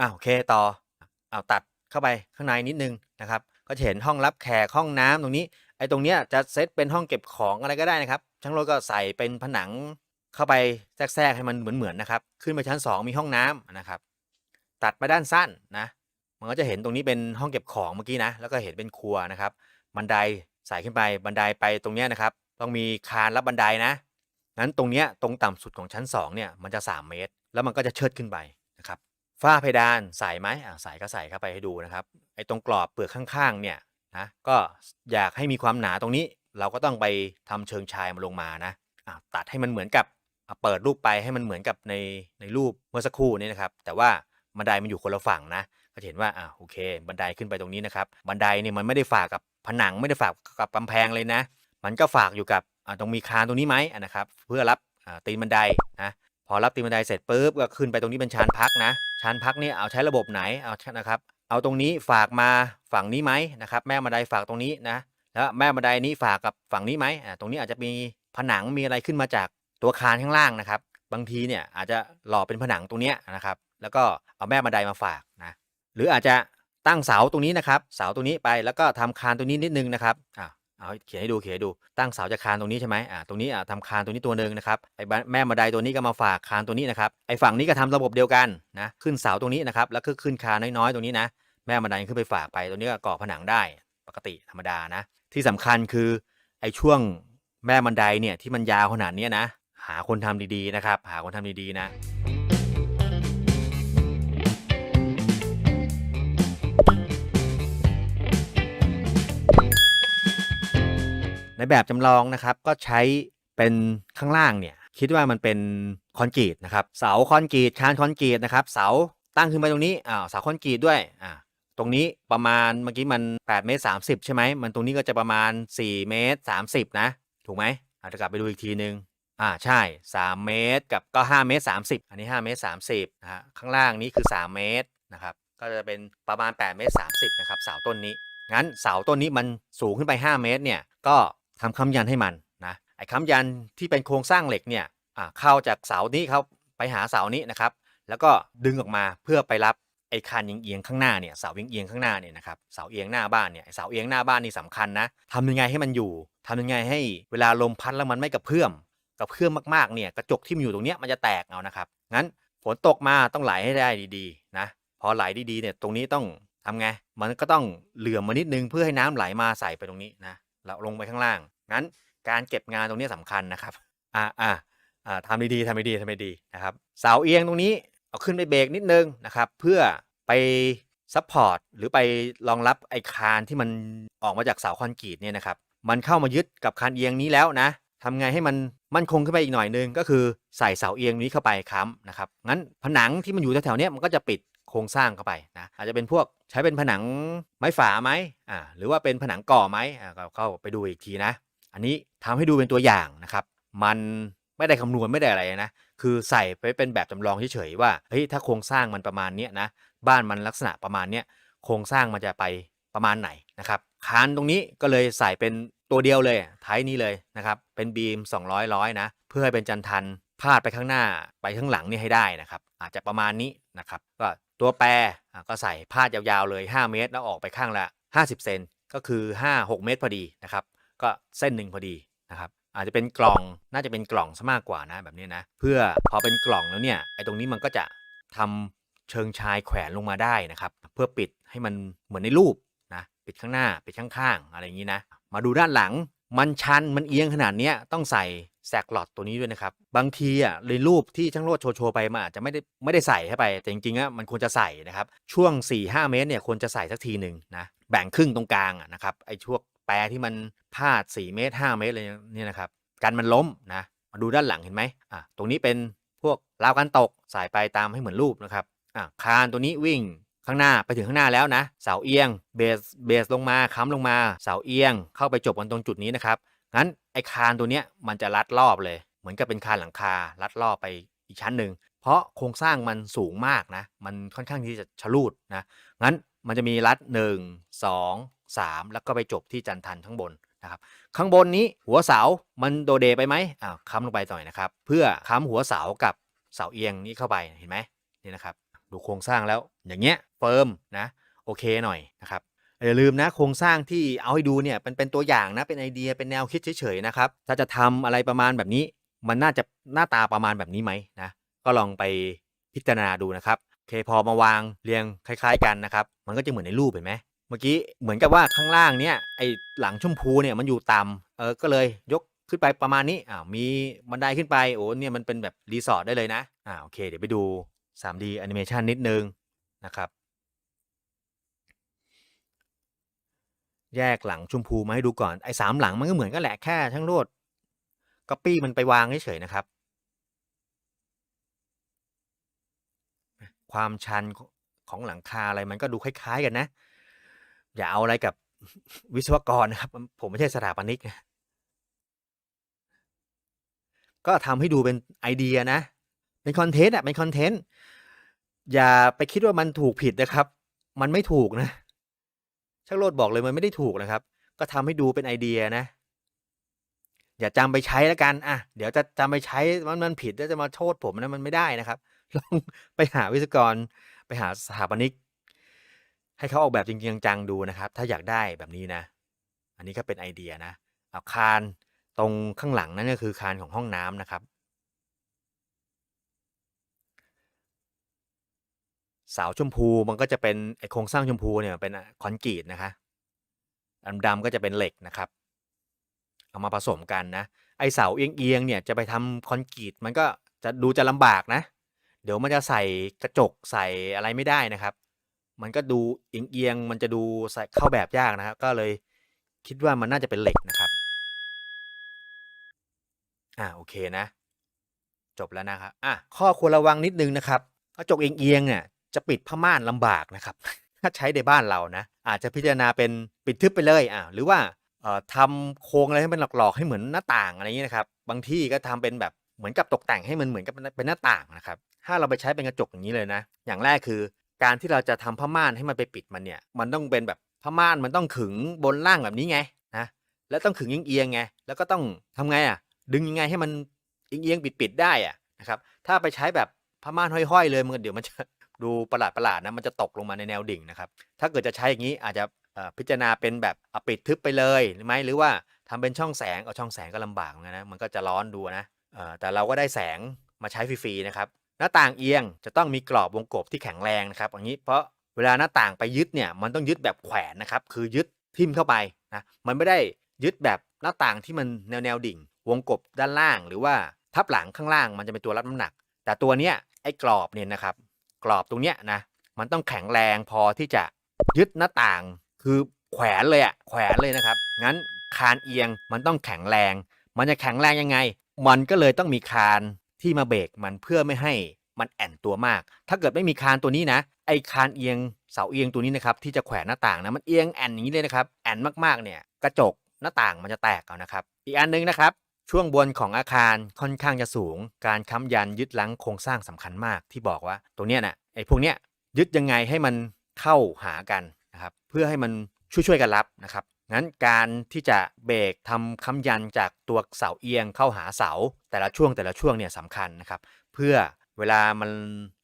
อ่าโอเคต่อเอาตัดเข้าไปข้างในนิดนึงนะครับ ก็จะเห็นห้องรับแขกห้องน้ำตรงนี้ ไอ้ตรงเนี้ยจะเซตเป็นห้องเก็บของอะไรก็ได้นะครับ ช่างรดก็ใส่เป็นผนังเข้าไปแทรกๆให้มันเหมือนๆนะครับ ขึ้นไปชั้น 2 มีห้องน้ำนะครับ ตัดมาด้านสั้นนะ มันก็จะเห็นตรงนี้เป็นห้องเก็บของเมื่อกี้นะ แล้วก็เห็นเป็นครัวนะครับ บันไดใส่ขึ้นไป บันไดไปตรงเนี้ยนะครับ ต้องมีคานรับบันไดนะ งั้นตรงเนี้ยตรงต่ำสุดของชั้น2เนี่ย มันจะ 3 เมตร แล้วมันก็จะเชิดขึ้นไป ฝ้าเพดานใส่ไหมอ่าใส่ก็ใส่เข้าไปให้ดูนะครับไอ้ตรงกรอบเปลือกข้างๆเนี่ยนะก็อยากให้มีความหนาตรงนี้ เราก็ต้องไปทำเชิงชายมันลงมานะอ่าตัดให้มันเหมือนกับเปิดรูปไปให้มันเหมือนกับในในรูปเมื่อสักครู่นี้นะครับ แต่ว่าบันไดมันอยู่คนละฝั่งนะ ก็เห็นว่าอ่าโอเค บันไดขึ้นไปตรงนี้นะครับ บันไดเนี่ยมันไม่ได้ฝากกับผนังไม่ได้ฝากกับกำแพงเลยนะ มันก็ฝากอยู่กับอ่าตรงมีคานตรงนี้ไหมนะครับ เพื่อรับอ่าตีนบันไดนะ อรับตีนบันไดเสร็จปุ๊บก็ขึ้นไปตรงนี้เป็นชานพักนะชานพักนี่เอาใช้ระบบไหนเอานะครับ เอาตรงนี้ฝากมาฝั่งนี้ไหมนะครับ แม่บันไดฝากตรงนี้นะแล้วแม่บันไดนี้ฝากกับฝั่งนี้ไหมอ่าตรงนี้อาจจะมีผนังมีอะไรขึ้นมาจากตัวคานข้างล่างนะครับ บางทีเนี่ยอาจจะหล่อเป็นผนังตรงเนี้ยนะครับ แล้วก็เอาแม่บันไดมาฝากนะหรืออาจจะตั้งเสาตรงนี้นะครับ เสาตรงนี้ไปแล้วก็ทำคานตรงนี้นิดนึงนะครับอ่า เอาเขียนให้ดูเขียนให้ดูตั้งเสาจากคานตรงนี้ใช่ไหมอ่าตรงนี้อ่าทำคานตรงนี้ตัวหนึ่งนะครับไอ้แม่บันไดตัวนี้ก็มาฝากคานตัวนี้นะครับไอ้ฝั่งนี้ก็ทำระบบเดียวกันนะขึ้นเสาตรงนี้นะครับแล้วก็ขึ้นคานน้อยๆตรงนี้นะแม่บันไดขึ้นไปฝากไปตรงนี้ก็ก่อผนังได้ปกติธรรมดานะ ที่สำคัญคือไอ้ช่วงแม่บันไดเนี่ยที่มันยาวขนาดนี้นะ หาคนทำดีๆนะครับ หาคนทำดีๆนะ ในแบบจำลองนะครับก็ใช้เป็นข้างล่างเนี่ยคิดว่ามันเป็นคอนกรีตนะครับเสาคอนกรีตคานคอนกรีตนะครับเสาตั้งขึ้นไปตรงนี้อ้าวเสาคอนกรีตด้วยอ่าตรงนี้ประมาณเมื่อกี้มัน8เมตร30 ใช่ไหมมันตรงนี้ก็จะประมาณ 4 เมตร 30 นะ ถูกไหมอาจจะกลับไปดูอีกทีนึงอ่าใช่ 3 เมตรกับก็ 5 เมตร 30 อันนี้ 5 เมตร 30นะฮะข้างล่างนี้คือ 3 เมตรนะครับก็จะเป็นประมาณ 8 เมตร 30 นะครับเสาต้นนี้ งั้นเสาต้นนี้มันสูงขึ้นไป 5 เมตรเนี่ยก็ ทำค้ำยันให้มันนะไอ้ค้ำยันที่เป็นโครงสร้างเหล็กเนี่ยอ่าเข้าจากเสานี้เขาไปหาเสานี้นะครับแล้วก็ดึงออกมาเพื่อไปรับไอ้คานเอียงข้างหน้าเนี่ยเสาเอียงข้างหน้าเนี่ยนะครับเสาเอียงหน้าบ้านเนี่ยเสาเอียงหน้าบ้านนี่สำคัญนะทำยังไงให้มันอยู่ทำยังไงให้เวลาลมพัดแล้วมันไม่กระเพื่อมกระเพื่อมมากๆเนี่ยกระจกที่มันอยู่ตรงเนี้ยมันจะแตกเอานะครับงั้นฝนตกมาต้องไหลให้ได้ดีๆนะพอไหลดีๆเนี่ยตรงนี้ต้องทำไงมันก็ต้องเหลื่อมมานิดนึงเพื่อให้น้ำไหลมาใส่ไปตรงนี้นะแล้วลงไปข้างล่าง งั้นการเก็บงานตรงนี้สำคัญนะครับอ่าอ่าอ่าทำดีๆทำดีๆทำดีๆนะครับเสาเอียงตรงนี้เอาขึ้นไปเบรกนิดนึงนะครับ เพื่อไปซัพพอร์ตหรือไปรองรับไอ้คานที่มันออกมาจากเสาคอนกรีตเนี่ยนะครับ มันเข้ามายึดกับคานเอียงนี้แล้วนะทำไงให้มันมั่นคงขึ้นไปอีกหน่อยนึง ก็คือใส่เสาเอียงนี้เข้าไปค้ำนะครับงั้นผนังที่มันอยู่แถวๆนี้มันก็จะปิดโครงสร้างเข้าไปนะอาจจะเป็นพวกใช้เป็นผนังไม้ฝาไหมอ่าหรือว่าเป็นผนังก่อไหมอ่าก็เข้าไปดูอีกทีนะ อันนี้ทำให้ดูเป็นตัวอย่างนะครับ มันไม่ได้คำนวณไม่ได้อะไรนะ คือใส่ไปเป็นแบบจำลองเฉยๆว่า เฮ้ย ถ้าโครงสร้างมันประมาณเนี้ยนะ บ้านมันลักษณะประมาณเนี้ย โครงสร้างมันจะไปประมาณไหนนะครับ คานตรงนี้ก็เลยใส่เป็นตัวเดียวเลยไทยนี้เลยนะครับ เป็นบีม 200ร้อยนะ เพื่อให้เป็นจันทันพาดไปข้างหน้าไปข้างหลังนี่ให้ได้นะครับ อาจจะประมาณนี้นะครับ ก็ตัวแปรก็ใส่พาดยาวๆเลย 5 เมตร แล้วออกไปข้างละ 50 เซน ก็คือ 5-6 เมตรพอดีนะครับ ก็เส้นหนึ่งพอดีนะครับอาจจะเป็นกล่องน่าจะเป็นกล่องซะมากกว่านะแบบนี้นะเพื่อพอเป็นกล่องแล้วเนี่ยไอ้ตรงนี้มันก็จะทำเชิงชายแขวนลงมาได้นะครับ เพื่อปิดให้มันเหมือนในรูปนะปิดข้างหน้าปิดข้างๆอะไรอย่างนี้นะ มาดูด้านหลังมันชันมันเอียงขนาดนี้ต้องใส่แสกหลอดตัวนี้ด้วยนะครับ บางทีอะในรูปที่ช่างโรดโชว์ไปมันอาจจะไม่ได้ไม่ได้ใส่เข้าไป แต่จริงๆอะมันควรจะใส่นะครับ ช่วง 4-5 เมตรเนี่ยควรจะใส่สักทีหนึ่งนะแบ่งครึ่งตรงกลางอะนะครับไอ้ช่วง แปรที่มันพาด 4 เมตร 5 เมตรเลยเนี่ยนะครับ กันมันล้มนะมาดูด้านหลังเห็นไหมอะตรงนี้เป็นพวกราวกันตกใส่ไปตามให้เหมือนรูปนะครับอะคานตัวนี้วิ่งข้างหน้าไปถึงข้างหน้าแล้วนะ เสาเอียงเบสเบสลงมาค้ำลงมาเสาเอียง เข้าไปจบกันตรงจุดนี้นะครับงั้นไอ้คานตัวเนี้ยมันจะรัดรอบเลย เหมือนกับเป็นคานหลังคารัดรอบไปอีกชั้นหนึ่งเพราะโครงสร้างมันสูงมากนะ มันค่อนข้างที่จะชะลูดนะงั้นมันจะมีรัด 1 2 3 แล้วก็ไปจบที่จันทันข้างบนนะครับข้างบนนี้หัวเสามันโดเดไปไหมอ้าวค้ำลงไปหน่อยนะครับ เพื่อค้ำหัวเสากับเสาเอียงนี้เข้าไปเห็นไหมนี่นะครับดูโครงสร้างแล้วอย่างเงี้ยเฟิร์มนะโอเคหน่อยนะครับอย่าลืมนะโครงสร้างที่เอาให้ดูเนี่ยเป็นเป็นตัวอย่างนะเป็นไอเดียเป็นแนวคิดเฉยๆนะครับถ้าจะทำอะไรประมาณแบบนี้ มันน่าจะหน้าตาประมาณแบบนี้ไหมนะก็ลองไปพิจารณาดูนะครับโอเคพอมาวางเรียงคล้าย ๆ กันนะครับ มันก็จะเหมือนในรูปเห็นไหม มื่อกี้เหมือนกับว่าข้างล่างเนี่ยไอหลังชมพูเนี่ยมันอยู่ต่ำเออก็เลยยกขึ้นไปประมาณนี้อ่ามีบันไดขึ้นไปโอ้เนี่ยมันเป็นแบบรีสอร์ทได้เลยนะอ่าโอเค เดี๋ยวไปดู 3D Animation นิดนึงนะครับ แยกหลังชมพูมาให้ดูก่อนไอ้สามหลังมันก็เหมือนกันแหละแค่ช่างโรดก๊อปปี้มันไปวางเฉยๆนะครับ ความชันของหลังคาอะไรมันก็ดูคล้าย ๆ กันนะ อย่าเอาอะไรกับวิศวกรนะครับ ผมไม่ใช่สถาปนิก ก็ทำให้ดูเป็นไอเดียนะ เป็นคอนเทนต์อะเป็นคอนเทนต์ อย่าไปคิดว่ามันถูกผิดนะครับ มันไม่ถูกนะช่างโรดบอกเลยมันไม่ได้ถูกนะครับ ก็ทำให้ดูเป็นไอเดียนะ อย่าจำไปใช้แล้วกันอะเดี๋ยวจะจำไปใช้มันมันผิดแล้วจะมาโทษผมนะมันไม่ได้นะครับลองไปหาวิศวกรไปหาสถาปนิก ให้เขาออกแบบจริงๆจังๆดูนะครับ ถ้าอยากได้แบบนี้นะ อันนี้ก็เป็นไอเดียนะอาคานตรงข้างหลังนั่นก็คือคานของห้องน้ำนะครับ เสาชมพูมันก็จะเป็นไอโครงสร้างชมพูเนี่ยเป็นคอนกรีตนะคะดำๆก็จะเป็นเหล็กนะครับ เอามาผสมกันนะ ไอเสาเอียงๆเนี่ยจะไปทำคอนกรีตมันก็จะดูจะลำบากนะ เดี๋ยวมันจะใส่กระจกใส่อะไรไม่ได้นะครับ มันก็ดูเอียงๆมันจะดูใส่เข้าแบบยากนะครับ ก็เลยคิดว่ามันน่าจะเป็นเหล็กนะครับ อ่าโอเคนะ จบแล้วนะครับ อะข้อควรระวังนิดนึงนะครับกระจกเอียงๆเนี่ยจะปิดผ้าม่านลำบากนะครับ ถ้าใช้ในบ้านเรานะ อาจจะพิจารณาเป็นปิดทึบไปเลยอ่าหรือว่าเอ่อทำโครงอะไรให้เป็นหลอกๆให้เหมือนหน้าต่างอะไรอย่างนี้นะครับ บางที่ก็ทำเป็นแบบเหมือนกับตกแต่งให้มันเหมือนกับเป็นหน้าต่างนะครับ ถ้าเราไปใช้เป็นกระจกอย่างนี้เลยนะ อย่างแรกคือ การที่เราจะทำผ้าม่านให้มันไปปิดมันเนี่ย มันต้องเป็นแบบผ้าม่านมันต้องขึงบนล่างแบบนี้ไงนะแล้วต้องขึงเอียงๆไงแล้วก็ต้องทำไงอะ ดึงยังไงให้มันเอียงๆปิดๆได้อะนะครับ ถ้าไปใช้แบบผ้าม่านห้อยๆเลยมันเดี๋ยวมันจะดูประหลาดประหลาดๆนะมันจะตกลงมาในแนวดิ่งนะครับ ถ้าเกิดจะใช้อย่างนี้อาจจะพิจารณาเป็นแบบเอาปิดทึบไปเลยหรือไม่หรือว่าทำเป็นช่องแสงเอาช่องแสงก็ลำบากเหมือนกันนะมันก็จะร้อนดูนะแต่เราก็ได้แสงมาใช้ฟรีๆนะครับ น้าต่างเอียงจะต้องมีกรอบวงกบที่แข็งแรงนะครับอย่างนี้เพราะเวลาหน้าต่างไปยึดเนี่ยมันต้องยึดแบบแขวนนะครับคือยึดทิ่มเข้าไปนะมันไม่ได้ยึดแบบหน้าต่างที่มันแนวแนวดิ่ง วงกบด้านล่าง หรือว่าทับหลังข้างล่างมันจะเป็นตัวรับน้ำหนัก แต่ตัวเนี้ยไอ้กรอบเนี่ยนะครับกรอบตรงเนี้ยนะมันต้องแข็งแรงพอที่จะยึดหน้าต่างคือแขวนเลยอะแขวนเลยนะครับงั้นคานเอียงมันต้องแข็งแรง มันจะแข็งแรงยังไง มันก็เลยต้องมีคาน ที่มาเบรกมันเพื่อไม่ให้มันแอนตัวมาก ถ้าเกิดไม่มีคานตัวนี้นะ ไอ้คานเอียงเสาเอียงตัวนี้นะครับที่จะแขวนหน้าต่างนะมันเอียงแอนอย่างนี้เลยนะครับแอนมากๆเนี่ยกระจกหน้าต่างมันจะแตกเอานะครับ อีกอันนึงนะครับ ช่วงบนของอาคารค่อนข้างจะสูง การค้ำยันยึดลังโครงสร้างสำคัญมากที่บอกว่าตรงเนี้ยนะไอ้พวกเนี้ยยึดยังไงให้มันเข้าหากันนะครับเพื่อให้มันช่วยๆกันรับนะครับ งั้นการที่จะเบรกทำคำยันจากตัวเสาเอียงเข้าหาเสา แต่ละช่วงแต่ละช่วงเนี่ยสำคัญนะครับ เพื่อเวลามัน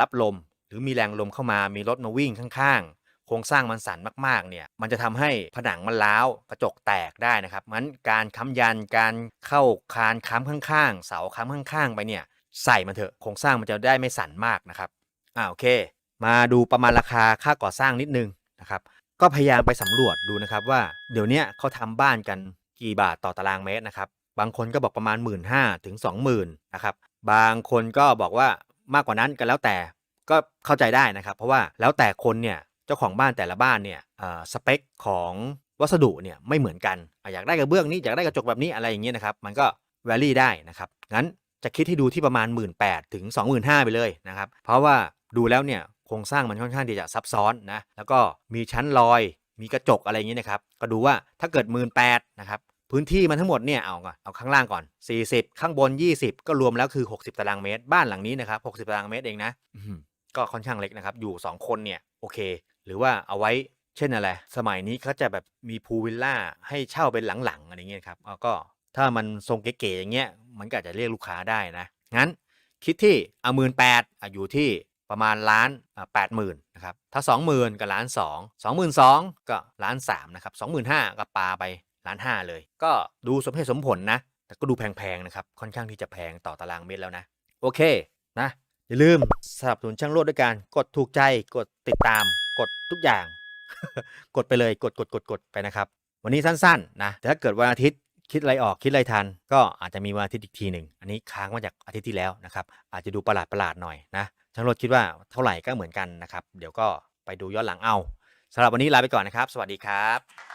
รับลม หรือมีแรงลมเข้ามามีรถมาวิ่งข้างๆ โครงสร้างมันสั่นมากๆเนี่ยมันจะทำให้ผนังมันร้าวกระจกแตกได้นะครับงั้นการค้ำยันการเข้าคานค้ำข้างๆ เสาค้ำข้างๆ ไปเนี่ยใส่มันเถอะโครงสร้างมันจะได้ไม่สั่นมากนะครับอ่าโอเค มาดูประมาณราคาค่าก่อสร้างนิดนึงนะครับ ก็พยายามไปสำรวจดูนะครับว่าเดี๋ยวนี้เขาทำบ้านกันกี่บาทต่อตารางเมตรนะครับ บางคนก็บอกประมาณ 1 5ื่นถึง20,000นะครับบางคนก็บอกว่ามากกว่านั้นก็แล้วแต่ก็เข้าใจได้นะครับ เพราะว่าแล้วแต่คนเนี่ยเจ้าของบ้านแต่ละบ้านเนี่ยสเปคของวัสดุเนี่ยไม่เหมือนกัน อยากได้กระเบื้องนี้อยากได้กระจกแบบนี้อะไรอย่างเงี้ยนะครับ มันก็ v a r y ได้นะครับงั้นจะคิดให้ดูที่ประมาณ 1 8ื่นถึง25,000 ไปเลยนะครับ เพราะว่าดูแล้วเนี่ย โครงสร้างมันค่อนข้างที่จะซับซ้อนนะแล้วก็มีชั้นลอย มีกระจกอะไรอย่างนี้นะครับก็ดูว่าถ้าเกิด 1 8ื่นนะครับพื้นที่มันทั้งหมดเนี่ยเอาก่อนเอาข้างล่างก่อน 40 ข้างบน 20 ก็รวมแล้วคือ 60 ตารางเมตร บ้านหลังนี้นะครับ60 ตารางเมตรเองนะก็ค่อนข้างเล็กนะครับอยู่ 2 คนเนี่ยโอเค หรือว่าเอาไว้เช่นอะไร สมัยนี้เขาจะแบบมีพูลวิลล่าให้เช่าเป็นหลังๆอะไรเงี้ยครับก็ถ้ามันทรงเก๋ๆอย่างเงี้ยมันก็อาจจะเรียกลูกค้าได้นะงั้นคิดที่เอาหมื่นแปดอยู่ที่ ประมาณล้านแปดหมื่นนะครับถ้าสองหมื่นก็ล้านสองสองหมื่นสองก็ล้านสามนะครับสองหมื่นห้าก็ปาไปล้านห้าเลย ก็ดูสมเหตุสมผลนะ แต่ก็ดูแพงๆนะครับค่อนข้างที่จะแพงต่อตารางเมตรแล้วนะ โอเคนะอย่าลืมสนับสนุนช่างโลดด้วยการกดถูกใจกดติดตามกดทุกอย่าง กดไปเลยกดกดกดกดไปนะครับ วันนี้สั้นๆนะแต่ถ้าเกิดวันอาทิตย์คิดอะไรออกคิดอะไรทัน ก็อาจจะมีวันอาทิตย์อีกทีหนึ่งอันนี้ค้างมาจากอาทิตย์ที่แล้วนะครับอาจจะดูประหลาดประหลาดๆหน่อยนะ ช่างโลดคิดว่าเท่าไหร่ก็เหมือนกันนะครับ เดี๋ยวก็ไปดูย้อนหลังเอาสำหรับวันนี้ลาไปก่อนนะครับ สวัสดีครับ